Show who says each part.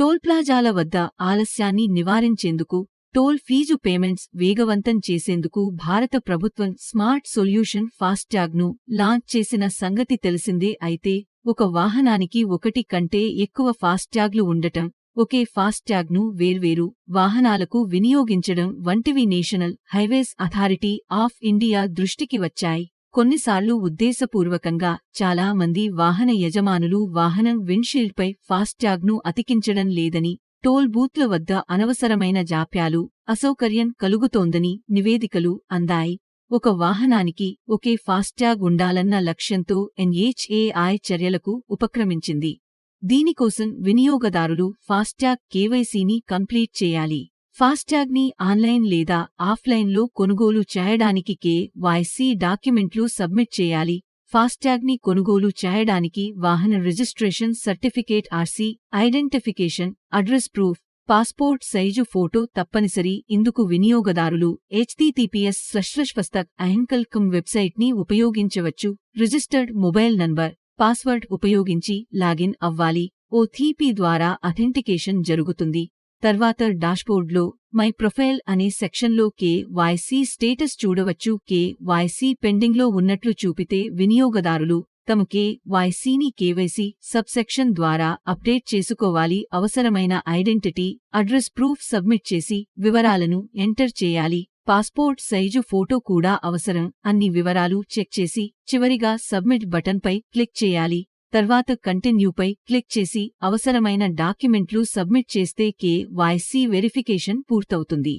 Speaker 1: Toll ప్లాజాల వద్ద ఆలస్యాన్ని నివారించేందుకు టోల్ ఫీజు పేమెంట్స్ వేగవంతం చేసేందుకు భారత ప్రభుత్వం స్మార్ట్ సొల్యూషన్ ఫాస్ట్యాగ్ను లాంచ్ చేసిన సంగతి తెలిసిందే అయితే ఒక వాహనానికి ఒకటి కంటే ఎక్కువ ఫాస్ట్యాగ్లు ఉండటం ఒకే ఫాస్ట్యాగ్ను వేర్వేరు వాహనాలకు వినియోగించడం వంటివి National Highways Authority of India దృష్టికి వచ్చాయి. కొన్నిసార్లు ఉద్దేశపూర్వకంగా చాలా మంది వాహన యజమానులు వాహనం విండ్షీల్డ్పై ఫాస్ట్యాగ్ను అతికించడం లేదని టోల్ బూత్ల వద్ద అనవసరమైన జాప్యాలు అసౌకర్యం కలుగుతోందని నివేదికలు అందాయి. ఒక వాహనానికి ఒకే ఫాస్ట్యాగ్ ఉండాలన్న లక్ష్యంతో ఎన్హెచ్ఏఐ చర్యలకు ఉపక్రమించింది. దీనికోసం వినియోగదారులు ఫాస్ట్యాగ్ కేవైసీని కంప్లీట్ చేయాలి. ఫాస్టాగ్ని ఆన్లైన్ లేదా ఆఫ్లైన్లో కొనుగోలు చేయడానికి కేవైసీ డాక్యుమెంట్లు సబ్మిట్ చేయాలి. ఫాస్టాగ్ని కొనుగోలు చేయడానికి వాహన registration certificate RC identification address proof passport size photo తప్పనిసరి. ఇందుకు వినియోగదారులు హెచ్టిటిపిఎస్ స్లష్లష్పస్తక్ అహంకల్కం వెబ్సైట్ని ఉపయోగించవచ్చు. రిజిస్టర్డ్ మొబైల్ నంబర్ పాస్వర్డ్ ఉపయోగించి లాగిన్ అవ్వాలి. ఓటీపీ ద్వారా అథెంటికేషన్ జరుగుతుంది. తర్వాత డాష్బోర్డ్లో మై ప్రొఫైల్ అనే సెక్షన్లో కే వైసీ స్టేటస్ చూడవచ్చు. కే వైసీ పెండింగ్లో ఉన్నట్లు చూపితే వినియోగదారులు తమ కే వైసీని కేవైసీ సబ్సెక్షన్ ద్వారా అప్డేట్ చేసుకోవాలి. అవసరమైన ఐడెంటిటీ అడ్రస్ ప్రూఫ్ సబ్మిట్ చేసి వివరాలను ఎంటర్ చేయాలి. పాస్పోర్ట్ సైజు ఫోటో కూడా అవసరం. అన్ని వివరాలు చెక్ చేసి చివరిగా సబ్మిట్ బటన్పై క్లిక్ చేయాలి. తర్వాత కంటిన్యూపై క్లిక్ చేసి అవసరమైన డాక్యుమెంట్లు సబ్మిట్ చేస్తే కే వైసీ వెరిఫికేషన్ పూర్తవుతుంది.